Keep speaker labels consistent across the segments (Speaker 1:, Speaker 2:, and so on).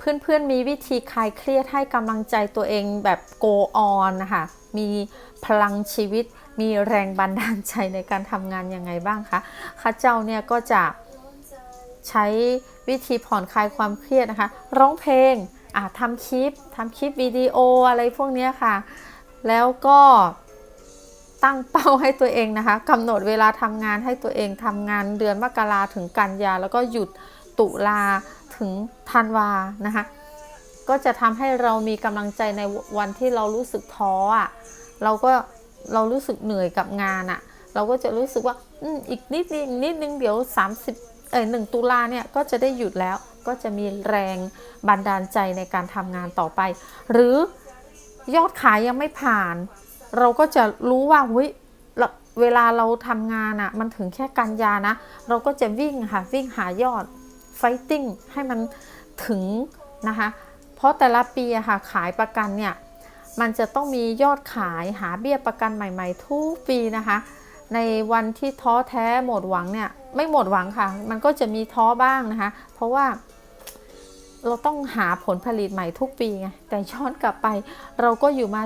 Speaker 1: เพื่อนๆมีวิธีคลายเครียดให้กำลังใจตัวเองแบบ go on นะคะมีพลังชีวิต มีแรงบันดาลใจในการทำงานยังไงบ้างคะข้าเจ้าเนี่ยก็จะใช้วิธีผ่อนคลายความเครียดนะคะ ร้องเพลงอะทำคลิปทำคลิปวิดีโออะไรพวกนี้ค่ะ แล้วก็ตั้งเป้าให้ตัวเองนะคะกำหนดเวลาทำงานให้ตัวเองทำงานเดือนมกราถึงกันยา แล้วก็หยุดตุลา ถึงธันวานะคะ ก็จะทำให้เรามีกำลังใจในวันที่เรารู้สึกท้ออะเราก็เรารู้สึกเหนื่อยกับงานอะ เราก็จะรู้สึกว่าอืมอีกนิดนึงนิดนึงเดี๋ยว 30เอ้ยหนึ่งตุลาเนี่ยก็จะได้หยุดแล้วก็จะมีแรงบันดาลใจในการทำงานต่อไป หรือยอดขายยังไม่ผ่าน เราก็จะรู้ว่าเฮ้ยเราเวลาเราทำงานอะ่ะมันถึงแค่กันยานะ เราก็จะวิ่งค่ะวิ่งหายอด ไฟติ้งให้มันถึงนะคะ เพราะแต่ละปีอะค่ะขายประกันเนี่ยมันจะต้องมียอดขายหาเบี้ยประกันใหม่ ๆ ทุกปีนะคะ ในวันที่ท้อแท้หมดหวังเนี่ยไม่หมดหวังค่ะ มันก็จะมีท้อบ้างนะคะ เพราะว่าเราต้องหาผลผลิตใหม่ทุกปีไง แต่ย้อนกลับไปเราก็อยู่มา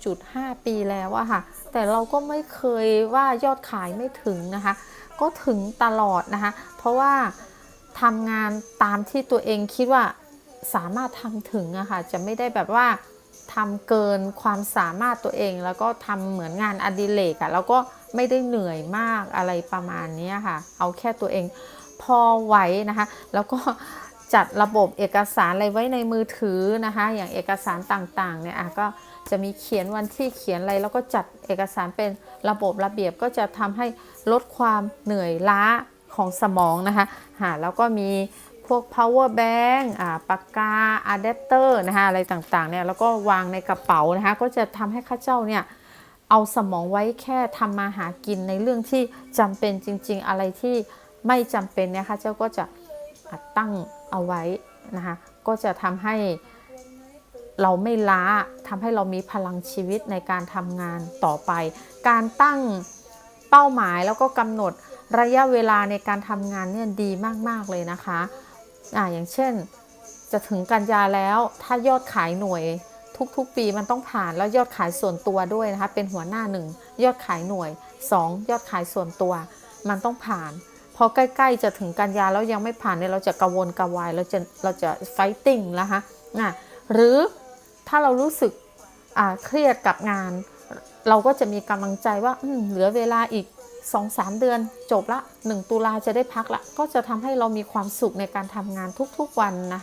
Speaker 1: 17.5 ปีแล้วอะค่ะ แต่เราก็ไม่เคยว่ายอดขายไม่ถึงนะคะ ก็ถึงตลอดนะคะ เพราะว่า ทำงานตามที่ตัวเองคิดว่าสามารถทำถึงอะค่ะจะไม่ได้แบบว่าทำเกินความสามารถตัวเองแล้วก็ทำเหมือนงานอดิเรกอะแล้วก็ไม่ได้เหนื่อยมากอะไรประมาณนี้ค่ะ เอาแค่ตัวเองพอไหวนะคะ แล้วก็จัดระบบเอกสารอะไรไว้ในมือถือนะคะ อย่างเอกสารต่างๆเนี่ยอะก็จะมีเขียนวันที่เขียนอะไร แล้วก็จัดเอกสารเป็นระบบระเบียบก็จะทำให้ลดความเหนื่อยล้า ของสมองนะคะหาแล้วก็มีพวก power bank อ่าปากกา adapter นะคะอะไรต่างๆเนี่ยแล้วก็วางในกระเป๋านะคะก็จะทำให้ข้าเจ้าเนี่ยเอาสมองไว้แค่ทำมาหากินในเรื่องที่จำเป็นจริง ๆ อะไรที่ไม่จำเป็นนี่ยค่ะเจ้าก็จะอะตั้งเอาไว้นะคะก็จะทำให้เราไม่ล้าทำให้เรามีพลังชีวิตในการทำงานต่อไป การตั้งเป้าหมายแล้วก็กำหนด ระยะเวลาในการทำงานเนี่ยดีมาก ๆ เลยนะคะอ่าอย่างเช่นจะถึงกันยาแล้วถ้ายอดขายหน่วยทุกๆ ปีมันต้องผ่านแล้วยอดขายส่วนตัวด้วยนะคะ เป็นหัวหน้าหนึ่งยอดขายหน่วย 2 ยอดขายส่วนตัว มันต้องผ่าน พอใกล้ๆจะถึงกันยาแล้วยังไม่ผ่านเนี่ยเราจะกระวนกระวายเราจะเราจะไฟติ้งแล้วฮะนะหรือถ้าเรารู้สึกเครียดกับงาน เราก็จะมีกำลังใจว่าเหลือเวลาอีก สองสามเดือนจบละ 1 ตุลาจะได้พักละ ก็จะทำให้เรามีความสุขในการทำงานทุกๆวันนะคะ